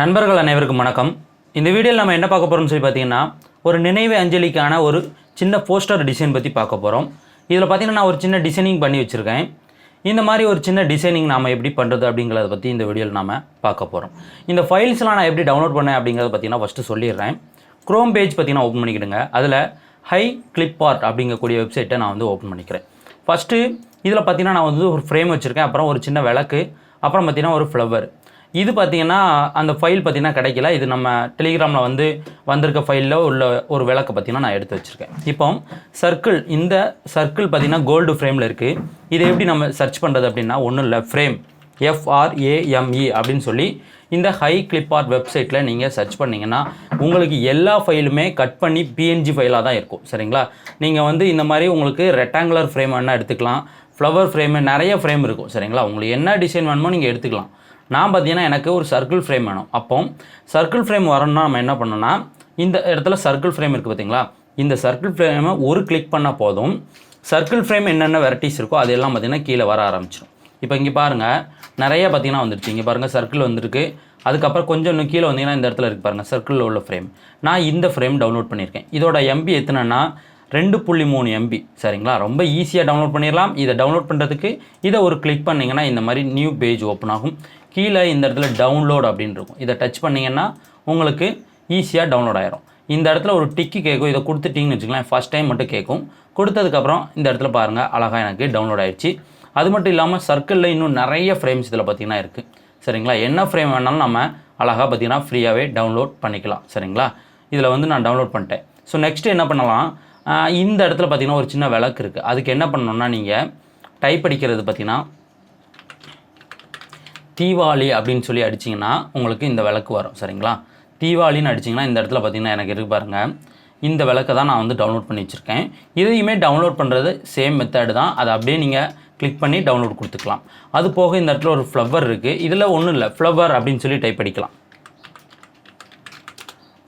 நண்பர்கள் அனைவருக்கும் வணக்கம். இந்த வீடியோவில் நம்ம என்ன பார்க்க போகிறோம்னு சொல்லி பார்த்தீங்கன்னா ஒரு நினைவு அஞ்சலிக்கான ஒரு சின்ன போஸ்டர் டிசைன் பற்றி பார்க்க போகிறோம் இதில் பார்த்தீங்கன்னா நான் ஒரு சின்ன டிசைனிங் பண்ணி வச்சுருக்கேன். இந்த மாதிரி ஒரு சின்ன டிசைனிங் நாம் எப்படி பண்ணுறது அப்படிங்கிறத பற்றி இந்த வீடியோவில் நாம் பார்க்க போகிறோம் இந்த ஃபைல்ஸ்லாம் நான் எப்படி டவுன்லோட் பண்ணேன் அப்படிங்கிறத பார்த்தீங்கன்னா ஃபஸ்ட்டு சொல்லிடுறேன். க்ரோம் பேஜ் பார்த்தீங்கன்னா ஓப்பன் பண்ணிக்கிடுங்க. அதில் ஹை கிளிப் ஆர்ட் அப்படிங்கக்கூடிய வெப்சைட்டை நான் வந்து ஓப்பன் பண்ணிக்கிறேன். ஃபஸ்ட்டு இதில் பார்த்தீங்கன்னா நான் வந்து ஒரு ஃப்ரேம் வச்சுருக்கேன். அப்புறம் ஒரு சின்ன விளக்கு. அப்புறம் பார்த்தீங்கன்னா ஒரு ஃப்ளவர் இது பார்த்தீங்கன்னா அந்த ஃபைல் பார்த்தீங்கன்னா கிடைக்கல. இது நம்ம டெலிகிராமில் வந்து வந்திருக்க ஃபைலில் உள்ள ஒரு விளக்கை பார்த்தீங்கன்னா நான் எடுத்து வச்சுருக்கேன். இப்போ சர்க்கிள் இந்த சர்க்கிள் பார்த்தீங்கன்னா கோல்டு ஃப்ரேமில் இருக்குது இதை எப்படி நம்ம சர்ச் பண்ணுறது அப்படின்னா ஒன்றும் இல்லை ஃப்ரேம் எஃப்ஆர்ஏஎம்இ அப்படின்னு சொல்லி இந்த ஹை கிளிப்பார்ட் வெப்சைட்டில் நீங்கள் சர்ச் பண்ணிங்கன்னா உங்களுக்கு எல்லா ஃபைலுமே கட் பண்ணி பிஎன்ஜி ஃபைலாக தான் இருக்கும். சரிங்களா? நீங்கள் வந்து இந்த மாதிரி உங்களுக்கு ரெக்டாங்குலர் ஃப்ரேம் வேணால் எடுத்துக்கலாம். ஃப்ளவர் ஃப்ரேமு நிறைய ஃப்ரேம் இருக்கும். சரிங்களா? உங்களுக்கு என்ன டிசைன் வேணுமோ நீங்கள் எடுத்துக்கலாம். நான் பார்த்தீங்கன்னா எனக்கு ஒரு சர்க்கிள் ஃப்ரேம் வேணும். அப்போ சர்க்கிள் ஃப்ரேம் வரணும்னா நம்ம என்ன பண்ணோன்னா இந்த இடத்துல சர்க்கிள் ஃப்ரேம் இருக்குது பார்த்தீங்களா? இந்த சர்க்கிள் ஃப்ரேமை ஒரு கிளிக் பண்ணால் போதும். சர்க்கிள் ஃப்ரேம் என்னென்ன வெரைட்டிஸ் இருக்கோ அதெல்லாம் பார்த்தீங்கன்னா கீழே வர ஆரம்பிச்சிடும் இப்போ இங்கே பாருங்கள் நிறைய பார்த்தீங்கன்னா வந்துருச்சு. இங்கே பாருங்கள் சர்க்கிள் வந்திருக்கு. அதுக்கப்புறம் கொஞ்சம் இன்னும் கீழே வந்தீங்கன்னா இந்த இடத்துல இருக்குது பாருங்கள் சர்க்கிளில் உள்ள ஃப்ரேம் நான் இந்த ஃப்ரேம் டவுன்லோட் பண்ணியிருக்கேன். இதோட எம்பி எத்தனைன்னா ரெண்டு புள்ளி மூணு எம்பி சரிங்களா? ரொம்ப ஈஸியாக டவுன்லோட் பண்ணிடலாம் இதை டவுன்லோட் பண்ணுறதுக்கு இதை ஒரு கிளிக் பண்ணிங்கன்னா இந்த மாதிரி நியூ பேஜ் ஓப்பன் ஆகும். கீழே இந்த இடத்துல டவுன்லோட் அப்படின்னு இருக்கும். இதை டச் பண்ணிங்கன்னா உங்களுக்கு ஈஸியாக டவுன்லோட் ஆயிரும். இந்த இடத்துல ஒரு டிக்கு கேட்கும் இதை கொடுத்துட்டிங்கன்னு வச்சுக்கலாம் ஃபஸ்ட் டைம் மட்டும் கேட்கும் கொடுத்ததுக்கப்புறம் இந்த இடத்துல பாருங்கள் அழகாக எனக்கு டவுன்லோட் ஆயிடுச்சு. அது மட்டும் இல்லாமல் சர்க்கிளில் இன்னும் நிறைய ஃப்ரேம்ஸ் இதில் பார்த்தீங்கன்னா இருக்குது சரிங்களா? என்ன ஃப்ரேம் வேணாலும் நம்ம அழகாக பார்த்தீங்கன்னா ஃப்ரீயாகவே டவுன்லோட் பண்ணிக்கலாம். சரிங்களா? இதில் வந்து நான் டவுன்லோட் பண்ணிட்டேன். ஸோ நெக்ஸ்ட்டு என்ன பண்ணலாம்? இந்த இடத்துல பார்த்தீங்கன்னா ஒரு சின்ன விளக்கு இருக்குது அதுக்கு என்ன பண்ணணுன்னா நீங்கள் டைப் அடிக்கிறது பார்த்தீங்கன்னா தீவாளி அப்படின்னு சொல்லி அடிச்சிங்கன்னா உங்களுக்கு இந்த விளக்கு வரும் சரிங்களா? தீவாளின்னு அடிச்சிங்கன்னா இந்த இடத்துல பார்த்தீங்கன்னா எனக்கு இருக்கு பாருங்கள் இந்த விளக்கை தான் நான் வந்து டவுன்லோட் பண்ணி வச்சுருக்கேன். இதையுமே டவுன்லோட் பண்ணுறது சேம் மெத்தடு தான். அதை அப்படியே நீங்கள் கிளிக் பண்ணி டவுன்லோட் கொடுத்துக்கலாம். அது போக இந்த இடத்துல ஒரு ஃப்ளவர் இருக்குது இதில் ஒன்றும் இல்லை. ஃப்ளவர் அப்படின்னு சொல்லி டைப் அடிக்கலாம்.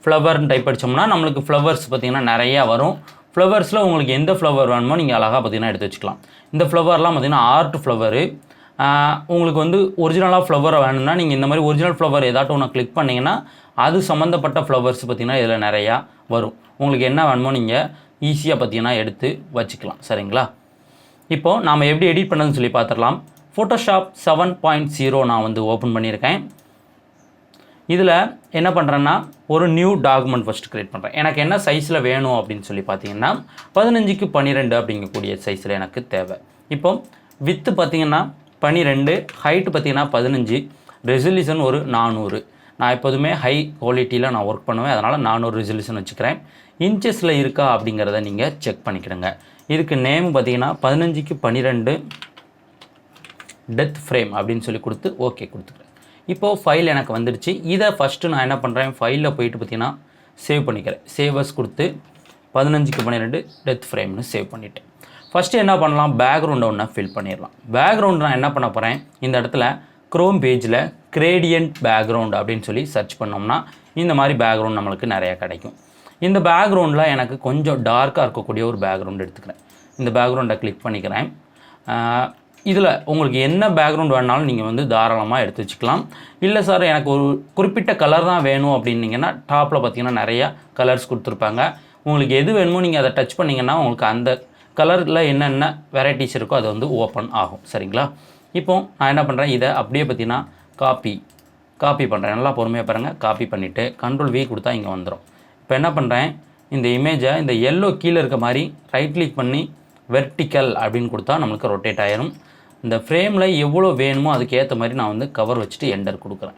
ஃப்ளவர்னு டைப் அடித்தோம்னா நம்மளுக்கு ஃப்ளவர்ஸ் பார்த்திங்கன்னா நிறையா வரும். ஃப்ளவர்ஸில் உங்களுக்கு எந்த ஃப்ளவர் வேணுமோ நீங்கள் அழகாக பார்த்தீங்கன்னா எடுத்து வச்சுக்கலாம். இந்த ஃப்ளவர்லாம் பார்த்தீங்கன்னா ஆர்ட் ஃப்ளவரு உங்களுக்கு வந்து ஒரிஜினலாக ஃப்ளவர் வேணும்னா நீங்கள் இந்த மாதிரி ஒரிஜினல் ஃப்ளவர் ஏதாட்டும் ஒன்று கிளிக் பண்ணிங்கன்னா அது சம்மந்தப்பட்ட ஃப்ளவர்ஸ் பார்த்திங்கன்னா இதில் நிறையா வரும். உங்களுக்கு என்ன வேணுமோ நீங்கள் ஈஸியாக பார்த்தீங்கன்னா எடுத்து வச்சுக்கலாம். சரிங்களா? இப்போது நாம் எப்படி எடிட் பண்ணதுன்னு சொல்லி பார்த்துடலாம். ஃபோட்டோஷாப் செவன் பாயிண்ட் ஜீரோ நான் வந்து ஓப்பன் பண்ணியிருக்கேன். இதில் என்ன பண்ணுறேன்னா ஒரு நியூ டாக்குமெண்ட் ஃபஸ்ட்டு க்ரியேட் பண்ணுறேன் எனக்கு என்ன சைஸில் வேணும் அப்படின்னு சொல்லி பார்த்தீங்கன்னா பதினஞ்சுக்கு பன்னிரெண்டு அப்படிங்கக்கூடிய சைஸில் எனக்கு தேவை. இப்போ வித்து பார்த்திங்கன்னா பன்னிரெண்டு ஹைட்டு பார்த்தீங்கன்னா பதினஞ்சு ரெசல்யூஷன் ஒரு நானூறு. நான் எப்போதுமே ஹை குவாலிட்டியில் நான் ஒர்க் பண்ணுவேன். அதனால் நானூறு ரெசல்யூஷன் வச்சுக்கிறேன். இன்ச்சஸில் இருக்கா அப்படிங்கிறத நீங்கள் செக் பண்ணிக்கிடுங்க. இதுக்கு நேம் பார்த்தீங்கன்னா பதினஞ்சுக்கு பன்னிரெண்டு டெத் ஃப்ரேம் அப்படின்னு சொல்லி கொடுத்து ஓகே கொடுத்துக்கிறேன். இப்போது ஃபைல் எனக்கு வந்துடுச்சு. இதை ஃபஸ்ட்டு நான் என்ன பண்ணுறேன் ஃபைலில் போயிட்டு பார்த்தீங்கன்னா சேவ் பண்ணிக்கிறேன். சேவஸ் கொடுத்து பதினஞ்சுக்கு பன்னிரெண்டு டெத் ஃப்ரேம்னு சேவ் பண்ணிட்டேன். ஃபஸ்ட்டு என்ன பண்ணலாம்? பேக்ரவுண்டை ஒன்று ஃபில் பண்ணிடலாம். பேக்ரவுண்ட் நான் என்ன பண்ண போகிறேன் இந்த இடத்துல க்ரோம் பேஜில் கிரேடியன்ட் பேக்ரவுண்ட் அப்படின்னு சொல்லி சர்ச் பண்ணோம்னா இந்த மாதிரி பேக்ரவுண்ட் நம்மளுக்கு நிறையா கிடைக்கும். இந்த பேக்ரவுண்டில் எனக்கு கொஞ்சம் டார்க்காக இருக்கக்கூடிய ஒரு பேக்ரவுண்ட் எடுத்துக்கிறேன். இந்த பேக்ரவுண்டை கிளிக் பண்ணிக்கிறேன். இதில் உங்களுக்கு என்ன பேக்ரவுண்ட் வேணாலும் நீங்கள் வந்து தாராளமாக எடுத்து வச்சுக்கலாம். இல்லை சார் எனக்கு ஒரு குறிப்பிட்ட கலர் தான் வேணும் அப்படின்னீங்கன்னா டாப்பில் பார்த்தீங்கன்னா நிறையா கலர்ஸ் கொடுத்துருப்பாங்க. உங்களுக்கு எது வேணுமோ நீங்கள் அதை டச் பண்ணிங்கன்னா உங்களுக்கு அந்த கலரில் என்னென்ன வெரைட்டிஸ் இருக்கோ அது வந்து ஓப்பன் ஆகும். சரிங்களா? இப்போ நான் என்ன பண்ணுறேன் இதை அப்படியே பார்த்தீங்கன்னா காப்பி காப்பி பண்ணுறேன் நல்லா பொறுமையாக பாருங்கள் காப்பி பண்ணிவிட்டு கண்ட்ரோல் வி கொடுத்தா இங்கே வந்துடும் இப்போ என்ன பண்ணுறேன் இந்த இமேஜை இந்த எல்லோ கீழே இருக்க மாதிரி ரைட் கிளிக் பண்ணி வெர்டிக்கல் அப்படின்னு கொடுத்தா நம்மளுக்கு ரொட்டேட் ஆயிரும். இந்த ஃப்ரேமில் எவ்வளோ வேணுமோ அதுக்கு ஏற்ற மாதிரி நான் வந்து கவர் வச்சுட்டு எண்டர் கொடுக்குறேன்.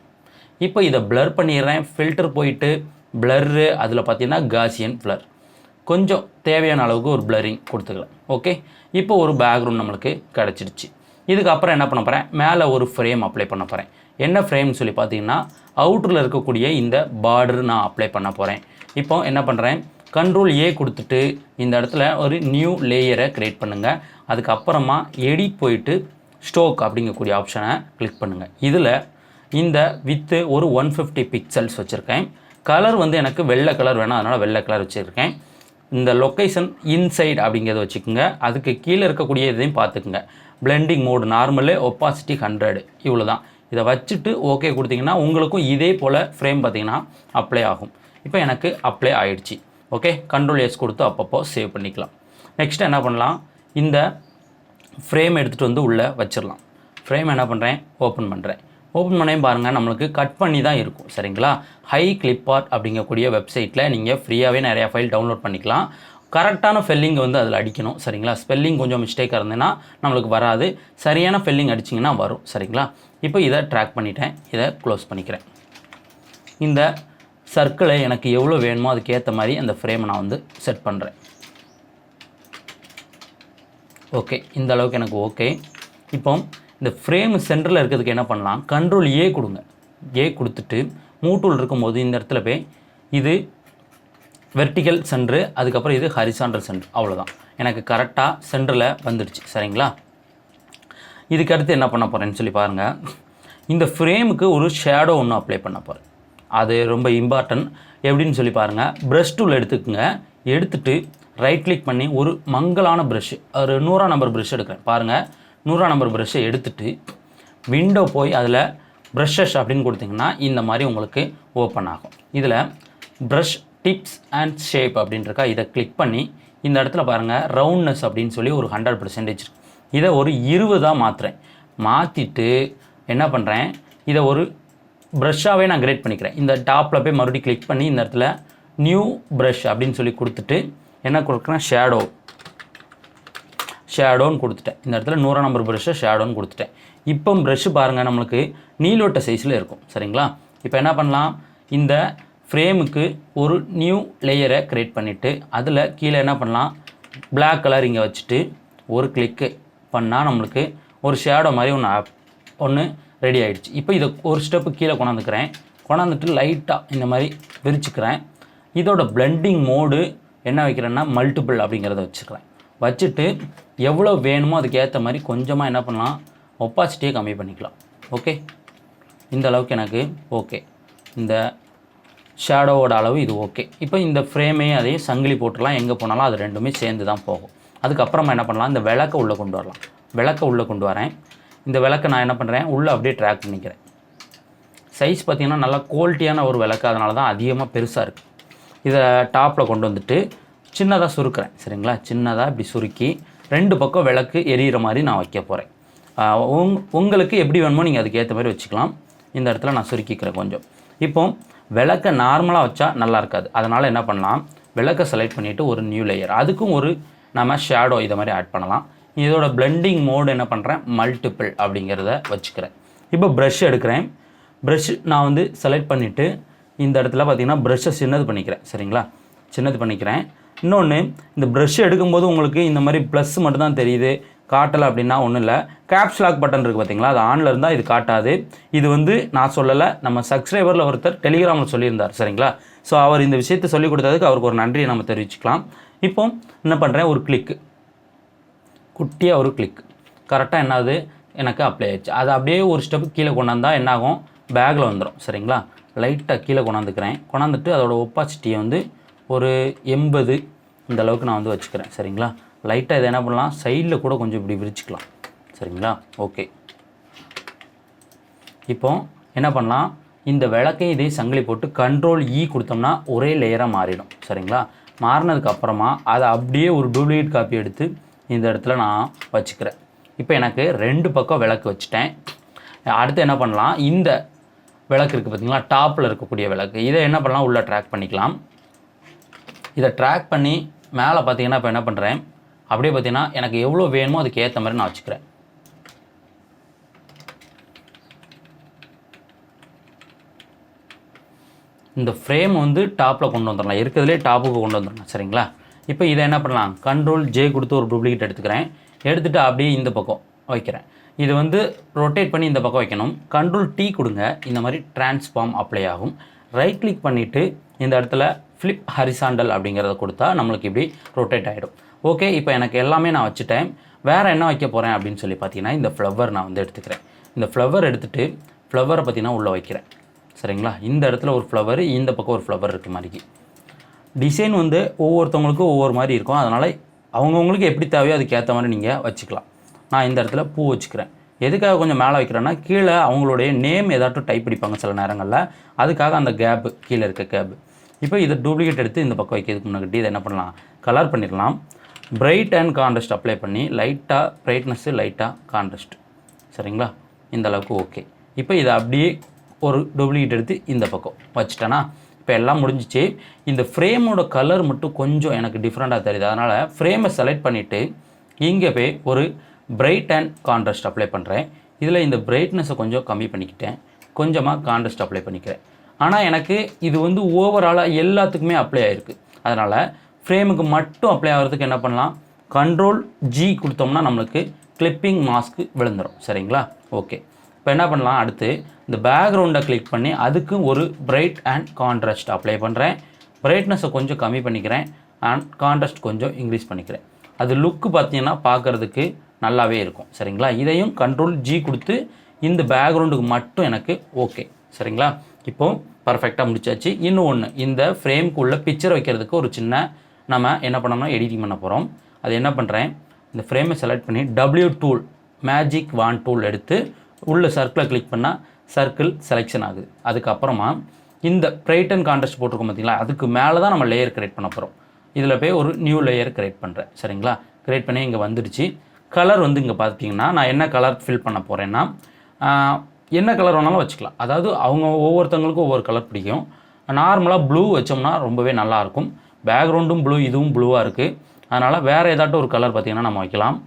இப்போ இதை ப்ளர் பண்ணிடுறேன். ஃபில்டர் போயிட்டு blurரு அதில் பார்த்தீங்கன்னா காசியன் ஃப்ளர் கொஞ்சம் தேவையான அளவுக்கு ஒரு ப்ளரிங் கொடுத்துக்கலாம். ஓகே இப்போ ஒரு பேக்ரவுண்ட் நம்மளுக்கு கிடச்சிடுச்சு. இதுக்கப்புறம் என்ன பண்ண போகிறேன் மேலே ஒரு ஃப்ரேம் அப்ளை பண்ண போகிறேன் என்ன ஃப்ரேம்னு சொல்லி பார்த்தீங்கன்னா அவுட்டரில் இருக்கக்கூடிய இந்த பார்டர் நான் அப்ளை பண்ண போகிறேன் இப்போ என்ன பண்ணுறேன் கண்ட்ரோல் ஏ கொடுத்துட்டு இந்த இடத்துல ஒரு நியூ லேயரை க்ரியேட் பண்ணுங்கள் அதுக்கப்புறமா எடிட் போயிட்டு ஸ்டோக் அப்படிங்கக்கூடிய ஆப்ஷனை கிளிக் பண்ணுங்கள் இதில் இந்த வித்து ஒரு ஒன் ஃபிஃப்டி பிக்சல்ஸ் வச்சுருக்கேன். கலர் வந்து எனக்கு வெள்ளை கலர் வேணும். அதனால் வெள்ளை கலர் வச்சுருக்கேன். இந்த லொக்கேஷன் இன்சைட் அப்படிங்கிறத வச்சுக்கோங்க. அதுக்கு கீழே இருக்கக்கூடிய இதையும் பார்த்துக்குங்க. Blending mode normal opacity hundred இவ்வளோ தான் இதை வச்சுட்டு ஓகே கொடுத்தீங்கன்னா உங்களுக்கும் இதே போல் ஃப்ரேம் பார்த்தீங்கன்னா அப்ளை ஆகும். இப்போ எனக்கு அப்ளை ஆயிடுச்சு. ஓகே கண்ட்ரோல் எஸ் கொடுத்து அப்பப்போ சேவ் பண்ணிக்கலாம். நெக்ஸ்ட் என்ன பண்ணலாம்? இந்த ஃப்ரேம் எடுத்துகிட்டு வந்து உள்ளே வச்சிடலாம். ஃப்ரேம் என்ன பண்ணுறேன் ஓப்பன் பண்ணுறேன் ஓப்பன் பண்ணி பாருங்கள் நம்மளுக்கு கட் பண்ணி தான் இருக்கும் சரிங்களா? ஹை கிளிப்பார்ட் அப்படிங்கக்கூடிய வெப்சைட்டில் நீங்கள் ஃப்ரீயாகவே நிறையா ஃபைல் டவுன்லோட் பண்ணிக்கலாம். கரெக்டான ஃபெல்லிங் வந்து அதில் அடிக்கணும் சரிங்களா? ஸ்பெல்லிங் கொஞ்சம் மிஸ்டேக்காக இருந்ததுன்னா நம்மளுக்கு வராது. சரியான ஃபெல்லிங் அடிச்சிங்கன்னா வரும் சரிங்களா? இப்போ இதை ட்ராக் பண்ணிட்டேன் இதை க்ளோஸ் பண்ணிக்கிறேன். இந்த சர்க்கிளை எனக்கு எவ்வளோ வேணுமோ அதுக்கேற்ற மாதிரி அந்த ஃப்ரேமை நான் வந்து செட் பண்ணுறேன் ஓகே இந்த அளவுக்கு எனக்கு ஓகே இப்போ இந்த ஃப்ரேம் சென்டரில் இருக்கிறதுக்கு என்ன பண்ணலாம்? கண்ட்ரோல் ஏ கொடுங்க. ஏ கொடுத்துட்டு மூட்டூல் இருக்கும்போது இந்த இடத்துல போய் இது வெர்டிக்கல் சென்ட்ரு அதுக்கப்புறம் இது ஹரிசாண்டல் சென்ட்ரு அவ்வளோதான் எனக்கு கரெக்டாக சென்டரில் வந்துடுச்சு. சரிங்களா? இதுக்கு அடுத்து என்ன பண்ண போகிறேன்னு சொல்லி பாருங்கள் இந்த ஃப்ரேமுக்கு ஒரு ஷேடோ ஒன்று அப்ளை பண்ண போகிறேன் அது ரொம்ப இம்பார்ட்டன்ட் எப்படின்னு சொல்லி பாருங்கள் ப்ரஷ் டூல் எடுத்துக்கோங்க. எடுத்துட்டு ரைட் கிளிக் பண்ணி ஒரு மங்கலான ப்ரஷ் ஒரு நூறாம் நம்பர் ப்ரஷ் எடுக்கிறேன். பாருங்கள் நூறாம் நம்பர் ப்ரெஷ்ஷை எடுத்துகிட்டு விண்டோ போய் அதில் ப்ரஷஸ் அப்படின்னு கொடுத்தீங்கன்னா இந்த மாதிரி உங்களுக்கு ஓப்பன் ஆகும். இதில் ப்ரஷ் டிப்ஸ் அண்ட் ஷேப் அப்படின்றக்கா இதை கிளிக் பண்ணி இந்த இடத்துல பாருங்கள் ரவுண்ட்னஸ் அப்படின்னு சொல்லி ஒரு ஹண்ட்ரட் பர்சன்டேஜ் இதை ஒரு இருபதாக மாற்றுறேன் மாற்றிட்டு என்ன பண்ணுறேன் இதை ஒரு ப்ரஷ்ஷாகவே நான் கிரேட் பண்ணிக்கிறேன். இந்த டாப்பில் போய் மறுபடியும் கிளிக் பண்ணி இந்த இடத்துல நியூ ப்ரஷ் அப்படின்னு சொல்லி கொடுத்துட்டு என்ன கொடுக்குறேன் ஷேடோ ஷேடோன்னு கொடுத்துட்டேன். இந்த இடத்துல நூறாம் நம்பர் ப்ரெஷ்ஷை ஷேடோன்னு கொடுத்துட்டேன். இப்போ ப்ரெஷ்ஷு பாருங்கள் நம்மளுக்கு நீலோட்ட சைஸில் இருக்கும். சரிங்களா? இப்போ என்ன பண்ணலாம்? இந்த ஃப்ரேமுக்கு ஒரு நியூ லேயரை க்ரியேட் பண்ணிவிட்டு அதில் கீழே என்ன பண்ணலாம்? பிளாக் கலர் இங்கே வச்சுட்டு ஒரு கிளிக்கு பண்ணால் நம்மளுக்கு ஒரு ஷேடோ மாதிரி ஒன்று ஒன்று ரெடி ஆகிடுச்சு இப்போ இதை ஒரு ஸ்டெப்பு கீழே கொண்டாந்துக்கிறேன். கொண்டாந்துட்டு லைட்டாக இந்த மாதிரி விரிச்சுக்கிறேன். இதோட பிளெண்டிங் மோடு என்ன வைக்கிறேன்னா மல்டிபிள் அப்படிங்கிறத வச்சுக்கிறேன். வச்சுட்டு எவ்வளோ வேணுமோ அதுக்கேற்ற மாதிரி கொஞ்சமாக என்ன பண்ணலாம் ஒப்பாசிட்டியை கம்மி பண்ணிக்கலாம். ஓகே இந்த அளவுக்கு எனக்கு ஓகே இந்த ஷேடோவோட அளவு இது ஓகே இப்போ இந்த ஃப்ரேமே அதே சங்கிலி போட்டுடலாம். எங்கே போனாலும் அது ரெண்டுமே சேர்ந்து தான் போகும். அதுக்கப்புறமா என்ன பண்ணலாம் இந்த விளக்கை உள்ளே கொண்டு வரலாம். விளக்கை உள்ளே கொண்டு வரேன். இந்த விளக்கை நான் என்ன பண்ணுறேன் உள்ளே அப்படியே ட்ராக் பண்ணிக்கிறேன். சைஸ் பார்த்திங்கன்னா நல்லா குவாலிட்டியான ஒரு விளக்கு. அதனால தான் அதிகமாக பெருசாக இருக்குது இதை டாப்பில் கொண்டு வந்துட்டு சின்னதாக சுருக்கிறேன் சரிங்களா? சின்னதாக இப்படி சுருக்கி ரெண்டு பக்கம் விளக்கு எரியிற மாதிரி நான் வைக்க போகிறேன் உங் உங்களுக்கு எப்படி வேணுமோ நீங்கள் அதுக்கு ஏற்ற மாதிரி வச்சுக்கலாம். இந்த இடத்துல நான் சுருக்கிக்கிறேன் கொஞ்சம். இப்போ விளக்கை நார்மலாக வச்சா நல்லா இருக்காது. அதனால் என்ன பண்ணலாம்? விளக்கை செலக்ட் பண்ணிவிட்டு ஒரு நியூ லேயர் அதுக்கும் ஒரு நம்ம ஷேடோ இதை மாதிரி ஆட் பண்ணலாம். இதோட பிளெண்டிங் மோடு என்ன பண்ணுறேன் மல்டிபிள் அப்படிங்கிறத வச்சுக்கிறேன். இப்போ ப்ரஷ் எடுக்கிறேன். ப்ரஷ் நான் வந்து செலக்ட் பண்ணிவிட்டு இந்த இடத்துல பார்த்தீங்கன்னா ப்ரஷ்ஷை சின்னது பண்ணிக்கிறேன் சரிங்களா? சின்னது பண்ணிக்கிறேன். இன்னொன்று இந்த ப்ரஷ் எடுக்கும்போது உங்களுக்கு இந்த மாதிரி ப்ளஸ் மட்டும்தான் தெரியுது. காட்டலை அப்படின்னா ஒன்றும் இல்லை. கேப்ஸ் லாக் பட்டன் இருக்குது பார்த்தீங்களா அது ஆனில் இருந்தால் இது காட்டாது. இது வந்து நான் சொல்லலை நம்ம சப்ஸ்கிரைபரில் ஒருத்தர் டெலிகிராமில் சொல்லியிருந்தார் சரிங்களா? ஸோ அவர் இந்த விஷயத்தை சொல்லிக் கொடுத்ததுக்கு அவருக்கு ஒரு நன்றியை நம்ம தெரிவிச்சுக்கலாம். இப்போ என்ன பண்ணுறேன் ஒரு கிளிக்கு குட்டியாக ஒரு கிளிக் கரெக்டாக என்னது? எனக்கு அப்ளை ஆயிடுச்சு. அது அப்படியே ஒரு ஸ்டெப் கீழே கொண்டாந்தால் என்னாகும்? பேக்கில் வந்துடும் சரிங்களா? லைட்டாக கீழே கொண்டாந்துக்கிறேன். கொண்டாந்துட்டு அதோட ஒப்பாசிட்டியை வந்து ஒரு எண்பது இந்த அளவுக்கு நான் வந்து வச்சுக்கிறேன். சரிங்களா? லைட்டாக இதை என்ன பண்ணலாம்? சைடில் கூட கொஞ்சம் இப்படி விரிச்சுக்கலாம். சரிங்களா? ஓகே இப்போ என்ன பண்ணலாம்? இந்த விளக்கையும் இதையும் சங்கிலி போட்டு கண்ட்ரோல் இ e கொடுத்தோம்னா ஒரே லேயராக மாறிடும். சரிங்களா? மாறினதுக்கு அப்புறமா அதை அப்படியே ஒரு டூப்ளிகேட் காப்பி எடுத்து இந்த இடத்துல நான் வச்சுக்கிறேன். இப்போ எனக்கு ரெண்டு பக்கம் விளக்கு வச்சுட்டேன். அடுத்து என்ன பண்ணலாம்? இந்த விளக்கு இருக்குது பார்த்தீங்களா டாப்பில் இருக்கக்கூடிய விளக்கு. இதை என்ன பண்ணலாம்? உள்ளே ட்ராக் பண்ணிக்கலாம். இதை ட்ராக் பண்ணி மேலே பார்த்தீங்கன்னா இப்போ என்ன பண்ணுறேன்? அப்படியே பார்த்தீங்கன்னா எனக்கு எவ்வளோ வேணுமோ அதுக்கு ஏற்ற மாதிரி நான் வச்சுக்கிறேன். இந்த ஃப்ரேம் வந்து டாப்பில் கொண்டு வந்துடலாம். இருக்கிறதுலே டாப்புக்கு கொண்டு வந்துடலாம் சரிங்களா? இப்போ இதை என்ன பண்ணலாம்? கண்ட்ரோல் ஜே கொடுத்து ஒரு டூப்ளிகேட் எடுத்துக்கிறேன். எடுத்துகிட்டு அப்படியே இந்த பக்கம் வைக்கிறேன். இது வந்து ரொட்டேட் பண்ணி இந்த பக்கம் வைக்கணும். கண்ட்ரோல் டீ கொடுங்க. இந்த மாதிரி டிரான்ஸ்ஃபார்ம் அப்ளை ஆகும். ரைட் கிளிக் பண்ணிவிட்டு இந்த இடத்துல ஃப்ளிப் ஹரிசாண்டல் அப்படிங்கிறத கொடுத்தா நம்மளுக்கு இப்படி ரொட்டேட் ஆகிடும் ஓகே இப்போ எனக்கு எல்லாமே நான் வச்சுட்டேன். வேறு என்ன வைக்க போகிறேன் அப்படின்னு சொல்லி பார்த்தீங்கன்னா இந்த ஃப்ளவர் நான் வந்து எடுத்துக்கிறேன். இந்த ஃப்ளவர் எடுத்துகிட்டு ஃப்ளவரை பார்த்தீங்கன்னா உள்ளே வைக்கிறேன். சரிங்களா? இந்த இடத்துல ஒரு ஃப்ளவர் இந்த பக்கம் ஒரு ஃப்ளவர் இருக்க மாதிரிக்கு. டிசைன் வந்து ஒவ்வொருத்தவங்களுக்கும் ஒவ்வொரு மாதிரி இருக்கும். அதனால் அவங்கவுங்களுக்கு எப்படி தேவையோ அதுக்கேற்ற மாதிரி நீங்கள் வச்சுக்கலாம். நான் இந்த இடத்துல பூ வச்சுக்கிறேன். எதுக்காக கொஞ்சம் மேலே வைக்கிறேன்னா கீழே அவங்களுடைய நேம் ஏதாட்டும் டைப் பிடிப்பாங்க சில நேரங்களில். அதுக்காக அந்த கேப்பு கீழே இருக்க கேப்பு இப்போ இதை டூப்ளிகேட் எடுத்து இந்த பக்கம் வைக்கிறதுக்கு முன்னாடி இதை என்ன பண்ணலாம்? கலர் பண்ணிடலாம். பிரைட் அண்ட் கான்ட்ரஸ்ட் அப்ளை பண்ணி லைட்டாக பிரைட்னஸ்ஸு லைட்டாக கான்ட்ரஸ்ட் சரிங்களா? இந்த அளவுக்கு ஓகே இப்போ இதை அப்படியே ஒரு டூப்ளிகேட் எடுத்து இந்த பக்கம் வச்சுட்டேன்னா இப்போ எல்லாம் முடிஞ்சிச்சு. இந்த ஃப்ரேமோட கலர் மட்டும் கொஞ்சம் எனக்கு டிஃப்ரெண்ட்டாக தெரியுது. அதனால் ஃப்ரேமை செலக்ட் பண்ணிவிட்டு இங்கே போய் ஒரு பிரைட் அண்ட் கான்ட்ராஸ்ட் அப்ளை பண்ணுறேன் இதில் இந்த பிரைட்னஸை கொஞ்சம் கம்மி பண்ணிக்கிட்டேன். கொஞ்சமாக கான்ட்ராஸ்ட் அப்ளை பண்ணிக்கிறேன். ஆனால் எனக்கு இது வந்து ஓவராலாக எல்லாத்துக்குமே அப்ளை ஆகிருக்கு அதனால் ஃப்ரேமுக்கு மட்டும் அப்ளை ஆகிறதுக்கு என்ன பண்ணலாம்? கண்ட்ரோல் ஜி கொடுத்தோம்னா நம்மளுக்கு கிளிப்பிங் மாஸ்க்கு விழுந்துடும் சரிங்களா? ஓகே இப்போ என்ன பண்ணலாம்? அடுத்து இந்த பேக்ரவுண்டை கிளிக் பண்ணி அதுக்கு ஒரு பிரைட் அண்ட் கான்ட்ராஸ்ட் அப்ளை பண்ணுறேன் பிரைட்னஸை கொஞ்சம் கம்மி பண்ணிக்கிறேன் அண்ட் கான்ட்ராஸ்ட் கொஞ்சம் இன்க்ரீஸ் பண்ணிக்கிறேன். அது லுக்கு பார்த்தீங்கன்னா பார்க்குறதுக்கு நல்லாவே இருக்கும். சரிங்களா? இதையும் கண்ட்ரோல் ஜி கொடுத்து இந்த பேக்ரவுண்டுக்கு மட்டும் எனக்கு ஓகே சரிங்களா? இப்போ பர்ஃபெக்டாக முடிச்சாச்சு. இன்னும் ஒன்று இந்த ஃப்ரேம்க்குள்ளே பிக்சர் வைக்கிறதுக்கு ஒரு சின்ன நம்ம என்ன பண்ணோம்னா எடிட்டிங் பண்ண போகிறோம் அது என்ன பண்ணுறேன் இந்த ஃப்ரேமை செலக்ட் பண்ணி W tool magic wand tool எடுத்து உள்ள சர்க்கிளை கிளிக் பண்ணால் சர்க்கிள் செலெக்ஷன் ஆகுது. அதுக்கப்புறமா இந்த பிரைட் அண்ட் கான்ட்ராஸ்ட் போட்டிருக்கோம் பார்த்தீங்களா அதுக்கு மேலே தான் நம்ம லேயர் கிரியேட் பண்ண போகிறோம் இதில் போய் ஒரு நியூ லேயர் கிரியேட் பண்ணுறேன் சரிங்களா? கிரியேட் பண்ணி இங்கே வந்துடுச்சு. கலர் வந்து இங்கே பார்த்தீங்கன்னா நான் என்ன கலர் ஃபில் பண்ண போகிறேன்னா என்ன கலர் வேணாலும் வச்சுக்கலாம். அதாவது அவங்க ஒவ்வொருத்தவங்களுக்கும் ஒவ்வொரு கலர் பிடிக்கும். நார்மலாக ப்ளூ வச்சோம்னா ரொம்பவே நல்லாயிருக்கும் பேக்ரவுண்டும் ப்ளூ இதுவும் ப்ளூவாக இருக்குது அதனால் வேறு ஏதாட்டும் ஒரு கலர் பார்த்திங்கன்னா நம்ம வைக்கலாம்.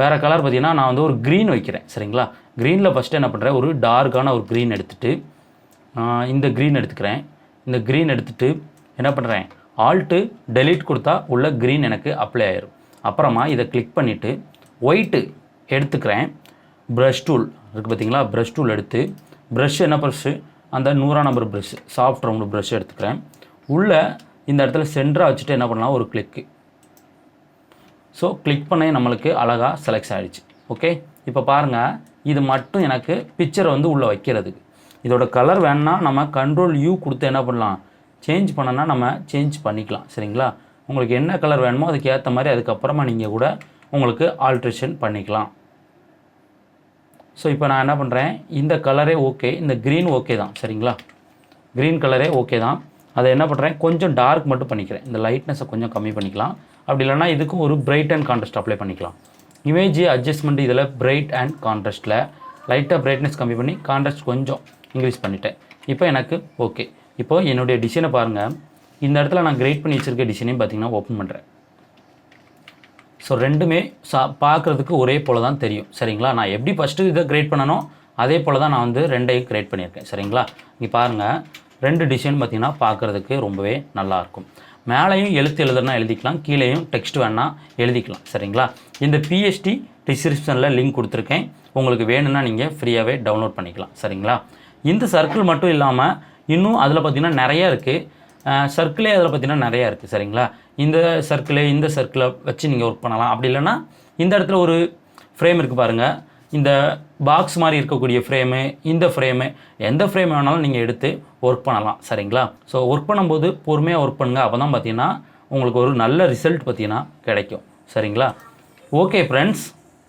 வேறு கலர் பார்த்திங்கன்னா நான் வந்து ஒரு க்ரீன் வைக்கிறேன். சரிங்களா? க்ரீனில் ஃபஸ்ட்டு என்ன பண்ணுறேன் ஒரு டார்க்கான ஒரு க்ரீன் எடுத்துகிட்டு இந்த க்ரீன் எடுத்துக்கிறேன். இந்த க்ரீன் எடுத்துகிட்டு என்ன பண்ணுறேன் ஆல்ட்டு டெலீட் கொடுத்தா உள்ள க்ரீன் எனக்கு அப்ளை ஆயிரும். அப்புறமா இதை கிளிக் பண்ணிவிட்டு ஒயிட்டு எடுத்துக்கிறேன். ப்ரஷ் டூல் இருக்குது பார்த்தீங்களா ப்ரஷ் டூல் எடுத்து ப்ரஷ் என்ன ப்ரஷ்ஷு அந்த நூறா number brush soft round brush எடுத்துக்கிறேன். உள்ளே இந்த இடத்துல சென்டராக வச்சுட்டு என்ன பண்ணலாம்? ஒரு கிளிக்கு ஸோ கிளிக் பண்ணே நம்மளுக்கு அழகாக செலக்ட் ஆகிடுச்சு ஓகே இப்போ பாருங்கள் இது மட்டும் எனக்கு பிக்சரை வந்து உள்ளே வைக்கிறதுக்கு இதோட கலர் வேணும்னா நம்ம கண்ட்ரோல் யூ கொடுத்து என்ன பண்ணலாம்? சேஞ்ச் பண்ணனா நம்ம சேஞ்ச் பண்ணிக்கலாம். சரிங்களா? உங்களுக்கு என்ன கலர் வேணுமோ அதுக்கு ஏற்ற மாதிரி அதுக்கப்புறமா நீங்கள் கூட உங்களுக்கு ஆல்ட்ரேஷன் பண்ணிக்கலாம். ஸோ இப்போ நான் என்ன பண்ணுறேன் இந்த கலரே ஓகே இந்த க்ரீன் ஓகே தான் சரிங்களா? க்ரீன் கலரே ஓகே தான். அதை என்ன பண்ணுறேன் கொஞ்சம் டார்க் மட்டும் பண்ணிக்கிறேன். இந்த லைட்னஸை கொஞ்சம் கம்மி பண்ணிக்கலாம். அப்படி இல்லைன்னா இதுக்கும் ஒரு பிரைட் அண்ட் கான்ட்ராஸ்ட் அப்ளை பண்ணிக்கலாம். இமேஜ் அட்ஜஸ்ட்மெண்ட் இதில் பிரைட் அண்ட் கான்ட்ராஸ்ட்டில் லைட்டாக பிரைட்னஸ் கம்மி பண்ணி கான்ட்ராஸ்ட் கொஞ்சம் இன்க்ரீஸ் பண்ணிட்டேன். இப்போ எனக்கு ஓகே இப்போது என்னுடைய டிசைனை பாருங்கள் இந்த இடத்துல நான் கிரேட் பண்ணி வச்சுருக்க டிசைனையும் பார்த்திங்கன்னா ஓப்பன் பண்ணுறேன் ஸோ ரெண்டுமே சா பார்க்குறதுக்கு ஒரே போல தான் தெரியும். சரிங்களா? நான் எப்படி ஃபஸ்ட்டு இதை கிரியேட் பண்ணனோ அதே போல் தான் நான் வந்து ரெண்டையும் கிரியேட் பண்ணியிருக்கேன். சரிங்களா? இங்கே பாருங்கள் ரெண்டு டிசைன் பார்த்தீங்கன்னா பார்க்குறதுக்கு ரொம்பவே நல்லாயிருக்கும் மேலேயும் எழுத்து எழுதுனா எழுதிக்கலாம் கீழேயும் டெக்ஸ்ட் வேணால் எழுதிக்கலாம். சரிங்களா? இந்த பிஎஸ்டி டிஸ்கிரிப்ஷனில் லிங்க் கொடுத்துருக்கேன். உங்களுக்கு வேணும்னா நீங்கள் ஃப்ரீயாகவே டவுன்லோட் பண்ணிக்கலாம். சரிங்களா? இந்த சர்க்கிள் மட்டும் இல்லாமல் இன்னும் அதில் பார்த்தீங்கன்னா நிறைய இருக்குது சர்க்கிளே அதில் பார்த்தீங்கன்னா நிறையா இருக்குது சரிங்களா? இந்த சர்க்கிளே இந்த சர்க்கிளை வச்சு நீங்கள் ஒர்க் பண்ணலாம். அப்படி இல்லைன்னா இந்த இடத்துல ஒரு ஃப்ரேம் இருக்குது பாருங்கள் இந்த பாக்ஸ் மாதிரி இருக்கக்கூடிய ஃப்ரேமு இந்த ஃப்ரேமு எந்த ஃப்ரேம் வேணாலும் நீங்கள் எடுத்து ஒர்க் பண்ணலாம் சரிங்களா? ஸோ ஒர்க் பண்ணும்போது பொறுமையாக ஒர்க் பண்ணுங்கள் அப்போ தான் பார்த்தீங்கன்னா உங்களுக்கு ஒரு நல்ல ரிசல்ட் பார்த்தீங்கன்னா கிடைக்கும் சரிங்களா? Okay friends